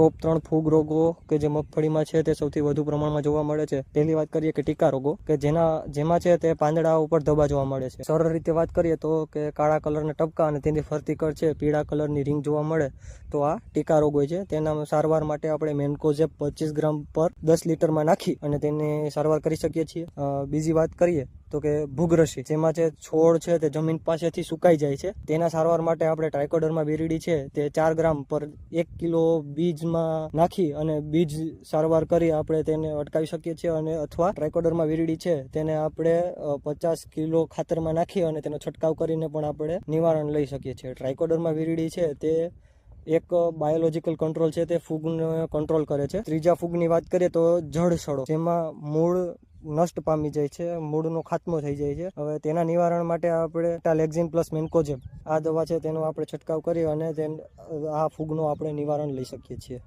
ટોપ ત્રણ ફૂગ રોગો કે જે મગફળીમાં છે તે સૌથી વધુ પ્રમાણમાં જોવા મળે છે. પહેલી વાત કરીએ કે ટીકા રોગો, કે જેના, જેમાં છે તે પાંદડા ઉપર ધબા જોવા મળે છે. સરળ રીતે વાત કરીએ તો કે કાળા કલરના ટપકા અને તેની ફરતી કર છે, પીળા કલરની રિંગ જોવા મળે, તો આ ટીકા રોગ હોય છે. તેના સારવાર માટે આપણે મેન્કોઝેપ પચીસ ગ્રામ પર દસ લીટરમાં નાખી અને તેની સારવાર કરી શકીએ છીએ. બીજી વાત કરીએ તો કે ભૂગરસી જેમાં છે છોડ છે તે જમીન પાસેથી સુકાઈ જાય છે. તેના સારવાર માટે આપણે ટ્રાયકોડરમાં બેરીડી છે તે ચાર ગ્રામ પર એક કિલો બીજમાં નાખી અને બીજ સારવાર કરી આપણે તેને અટકાવી શકીએ છીએ અને અથવા ટ્રાયકોડરમાં વીરડી છે તેને આપણે પચાસ કિલો ખાતરમાં નાખી અને તેનો છંટકાવ કરીને પણ આપણે નિવારણ લઈ શકીએ છીએ. ટ્રાયકોડરમાં વીરડી છે તે એક બાયોલોજીકલ કંટ્રોલ છે તે ફૂગને કંટ્રોલ કરે છે. ત્રીજા ફૂગની વાત કરીએ તો જળ સડો જેમાં મૂળ નષ્ટ પામી જાય છે, મૂળનો ખાત્મો થઈ જાય છે. હવે તેના નિવારણ માટે આપણે ટાલેક્ઝિન પ્લસ મેન્કોજેબ આ દવા છે, તેનો આપણે છંટકાવ કરી અને આ ફૂગનો આપણે નિવારણ લઈ શકીએ છીએ.